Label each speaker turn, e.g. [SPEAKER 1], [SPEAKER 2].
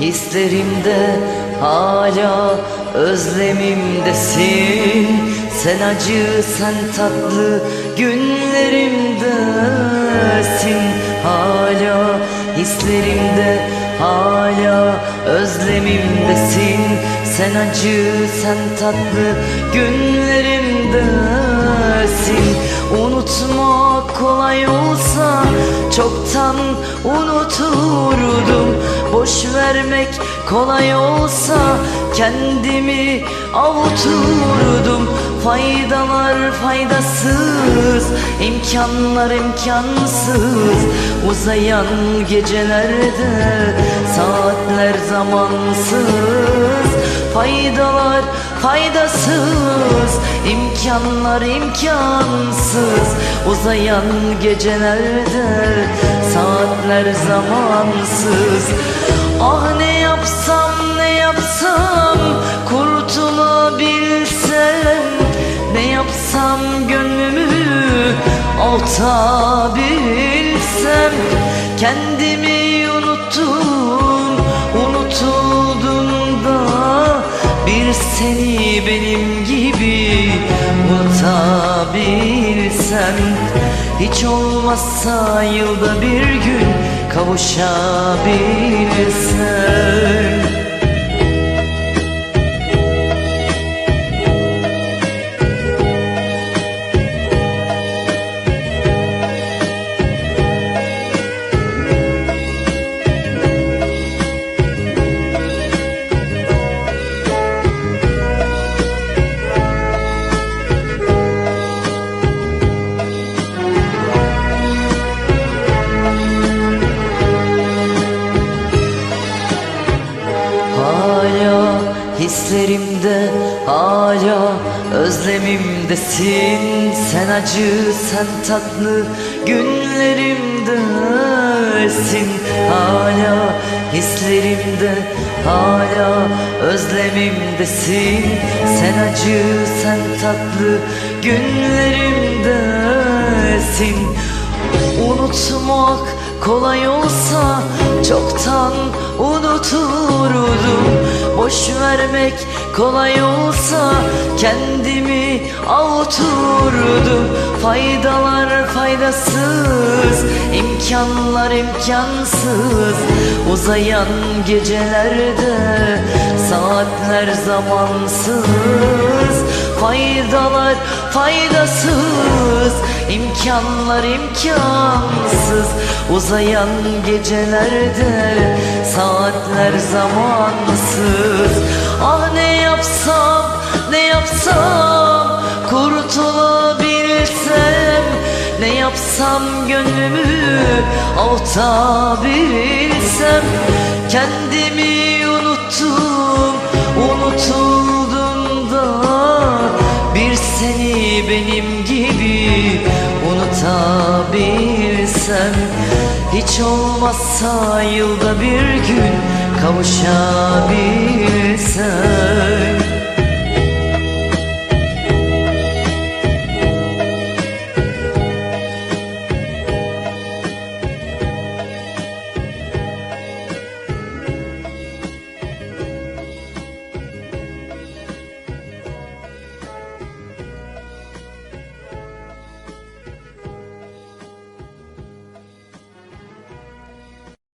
[SPEAKER 1] hislerimde hala özlemimdesin. Sen acı sen tatlı günlerimdesin. Hala hislerimde hala özlemimdesin. Sen acı sen tatlı günlerimdesin Unutmak kolay olsa çoktan unuturdum Boş vermek kolay olsa kendimi avuturdum Faydalar faydasız, imkanlar imkansız. Uzayan gecelerde saatler zamansız. Faydalar faydasız, imkanlar imkansız. Uzayan gecelerde saatler zamansız. Ah ne yapsam ne yapsam kurtulabilsem. Ne yapsam gönlümü avutabilsem Kendimi benim gibi unutabilsem Hiç olmazsa yılda bir gün kavuşabilsem hislerimde hala özlemimdesin. Sen acı sen tatlı günlerimdesin Hala hislerimde hala özlemimdesin. Sen acı sen tatlı günlerimdesin Unutmak kolay olsa çoktan unuturdum Boş vermek kolay olsa kendimi avuturdum. Faydalar faydasız, imkanlar imkansız. Uzayan gecelerde saatler zamansız. Faydalar faydasız imkanlar imkansız. Uzayan gecelerde saatler zamansız. Ah ne yapsam ne yapsam kurtulabilsem Ne yapsam gönlümü avutabilsem Kendimi unuttum unutabilsem Hiç olmazsa yılda bir gün kavuşabilsem